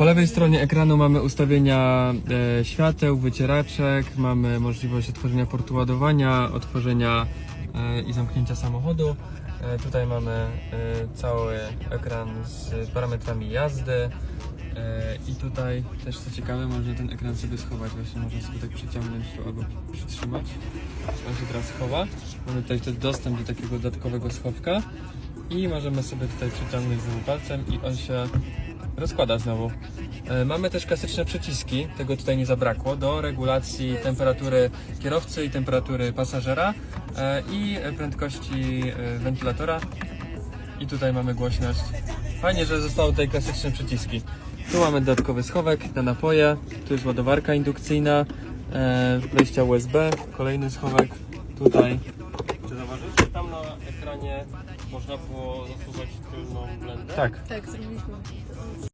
Po lewej stronie ekranu mamy ustawienia e, świateł, wycieraczek, mamy możliwość otworzenia portu ładowania, otworzenia e, i zamknięcia samochodu. E, tutaj mamy e, cały ekran z parametrami jazdy. E, I tutaj też co ciekawe, można ten ekran sobie schować, właśnie można sobie tak przyciągnąć tu albo przytrzymać. On się teraz chowa. Mamy tutaj wtedy dostęp do takiego dodatkowego schowka i możemy sobie tutaj przyciągnąć znowu palcem i on się rozkłada znowu. E, Mamy też klasyczne przyciski, tego tutaj nie zabrakło, do regulacji temperatury kierowcy i temperatury pasażera e, i prędkości e, wentylatora. I tutaj mamy głośność. Fajnie, że zostały tutaj klasyczne przyciski. Tu mamy dodatkowy schowek na napoje, tu jest ładowarka indukcyjna, wejścia USB, kolejny schowek tutaj. Czy zauważysz, że tam na ekranie można było zasuwać tylną blendę? Tak. Tak, zrobiliśmy.